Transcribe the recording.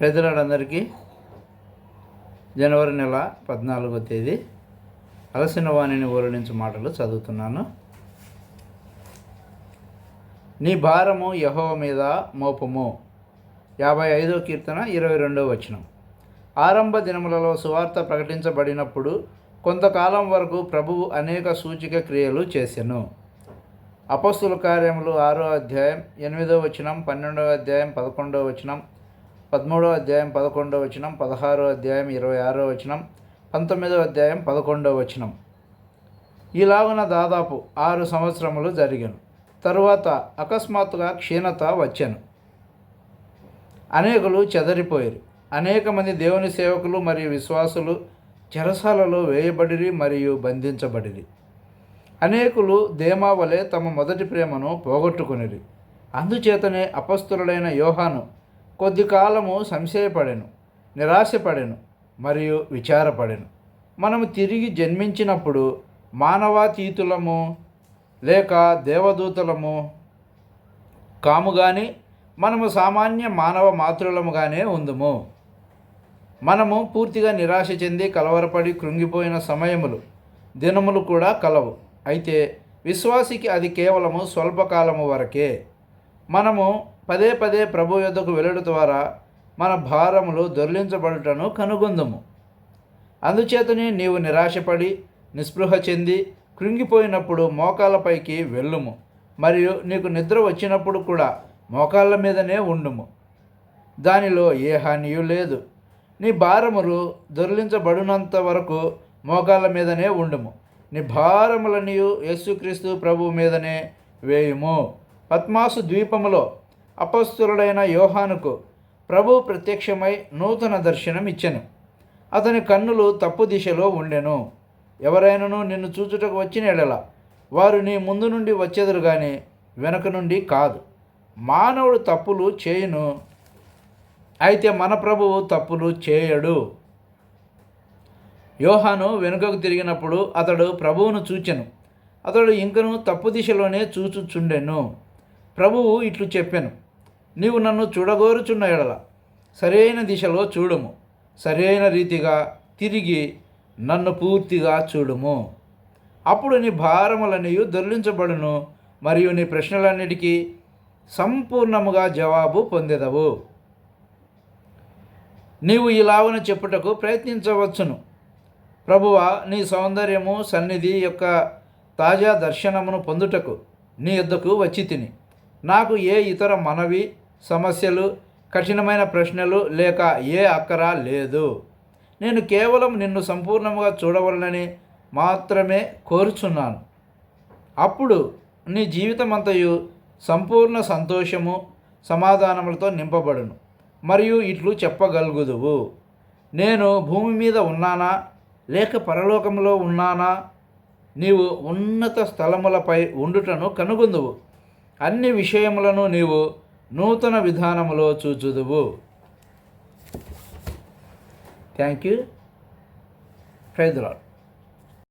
ప్రజలందరికీ జనవరి నెల పద్నాలుగో తేదీ అలసిన వాణిని ఊరడించు మాటలు చదువుతున్నాను. నీ భారము యహోవ మీద మోపము. యాభై ఐదో కీర్తన ఇరవై రెండో వచనం. ఆరంభ దినములలో సువార్త ప్రకటించబడినప్పుడు కొంతకాలం వరకు ప్రభువు అనేక సూచిక క్రియలు చేసెను. అపస్తుల కార్యములు ఆరో అధ్యాయం ఎనిమిదో వచనం పన్నెండవ అధ్యాయం పదకొండవ వచనం పదమూడో అధ్యాయం పదకొండో వచనం పదహారో అధ్యాయం ఇరవై ఆరో వచనం పంతొమ్మిదో అధ్యాయం పదకొండో వచనం. ఇలాగున దాదాపు ఆరు సంవత్సరములు జరిగాను. తరువాత అకస్మాత్తుగా క్షీణత వచ్చాను. అనేకులు చెదరిపోయారు. అనేక మంది దేవుని సేవకులు మరియు విశ్వాసులు చెరసాలలో వేయబడిరి మరియు బంధించబడిరి. అనేకులు దేమావలే తమ మొదటి ప్రేమను పోగొట్టుకునిరి. అందుచేతనే అపస్తులైన యోహాను కొద్ది కాలము సంశయపడెను నిరాశపడెను మరియు విచారపడెను. మనము తిరిగి జన్మించినప్పుడు మానవాతీతులము లేక దేవదూతలము కాము కానీ మనము సామాన్య మానవ మాతృలముగానే ఉందుము. మనము పూర్తిగా నిరాశ చెంది కలవరపడి కృంగిపోయిన సమయములు దినములు కూడా కలవు. అయితే విశ్వాసికి అది కేవలము స్వల్పకాలము వరకే. మనము పదే పదే ప్రభు యొద్దకు వెళ్ళడం ద్వారా మన భారములు దొర్లించబడుటను కనుగొందుము. అందుచేతనే నీవు నిరాశపడి నిస్పృహ చెంది కృంగిపోయినప్పుడు మోకాళ్ళపైకి వెళ్ళుము. మరియు నీకు నిద్ర వచ్చినప్పుడు కూడా మోకాళ్ళ మీదనే ఉండుము. దానిలో ఏ హానియు లేదు. నీ భారములు దొరిలించబడినంత వరకు మోకాళ్ళ మీదనే ఉండుము. నీ భారములనియు యేసుక్రీస్తు ప్రభు మీదనే వేయుము. పద్మాసు ద్వీపములో అపస్తులుడైన యోహానుకు ప్రభు ప్రత్యక్షమై నూతన దర్శనం ఇచ్చెను. అతని కన్నులు తప్పు దిశలో ఉండెను. ఎవరైనాను నిన్ను చూచుటకు వచ్చిన ఎడల వారు నీ ముందు నుండి వచ్చెదరు కానీ వెనక నుండి కాదు. మానవుడు తప్పులు చేయును. అయితే మన ప్రభువు తప్పులు చేయడు. యోహాను వెనుకకు తిరిగినప్పుడు అతడు ప్రభువును చూచెను. అతడు ఇంకను తప్పు దిశలోనే చూచుచుండెను. ప్రభువు ఇట్లు చెప్పాను నీవు నన్ను చూడగోరుచున్న ఎడల సరైన దిశలో చూడము. సరైన రీతిగా తిరిగి నన్ను పూర్తిగా చూడుము. అప్పుడు నీ భారములనియు దొర్లించబడును మరియు నీ ప్రశ్నలన్నిటికీ సంపూర్ణముగా జవాబు పొందెదవు. నీవు ఇలావన చెప్పుటకు ప్రయత్నించవచ్చును. ప్రభువ నీ సౌందర్యము సన్నిధి యొక్క తాజా దర్శనమును పొందుటకు నీ యొద్దకు వచ్చి తిని. నాకు ఏ ఇతర మనవి సమస్యలు కఠినమైన ప్రశ్నలు లేక ఏ అక్కర లేదు. నేను కేవలం నిన్ను సంపూర్ణంగా చూడవలనని మాత్రమే కోరుచున్నాను. అప్పుడు నీ జీవితమంతయు సంపూర్ణ సంతోషము సమాధానములతో నింపబడును మరియు ఇట్లు చెప్పగలుగుదువు. నేను భూమి మీద ఉన్నానా లేక పరలోకంలో ఉన్నానా? నీవు ఉన్నత స్థలములపై ఉండుటను కనుగొందువు. అన్ని విషయములను నీవు నూతన విధానములో చూచుదువు. Thank you praise lord